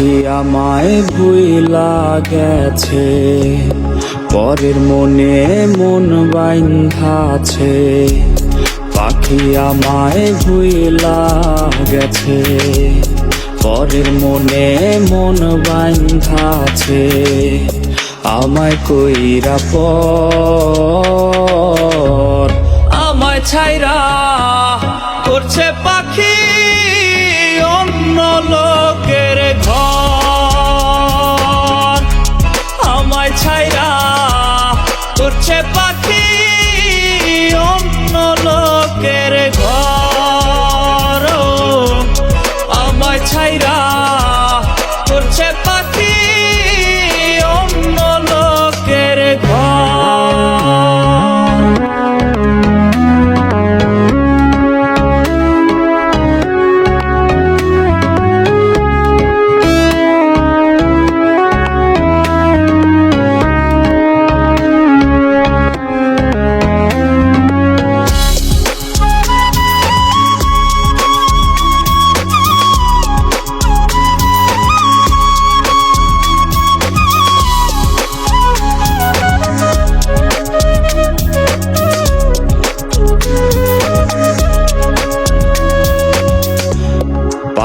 পাখি আমায় ভুইলা গেছে পরের মনে মন বাইন্ধাছে পাখি আমায় ভুইলা গেছে পরের মনে মন বাইন্ধাছে আমায় কইরা পর, আমায় ছাইরা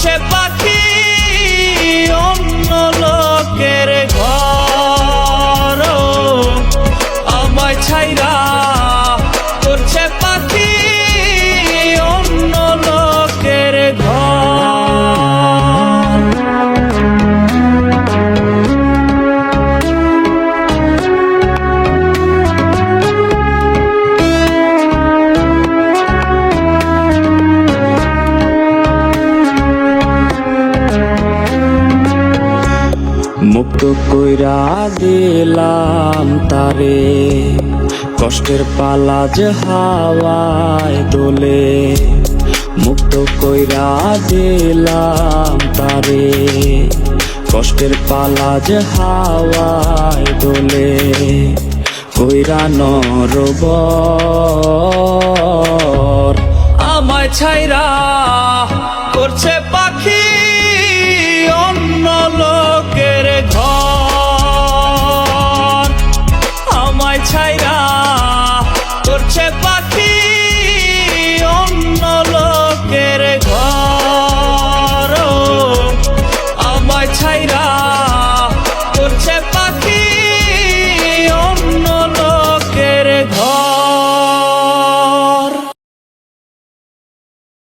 করছে মুক্ত কইরা দিলাম তারে। কষ্টের পালা যে হাওয়ায় দোলে, মুক্ত কইরা দিলাম তারে। কষ্টের পালা যে হাওয়ায় দোলে, কইরা নরবর আমায় ছাইরা করছে পাখি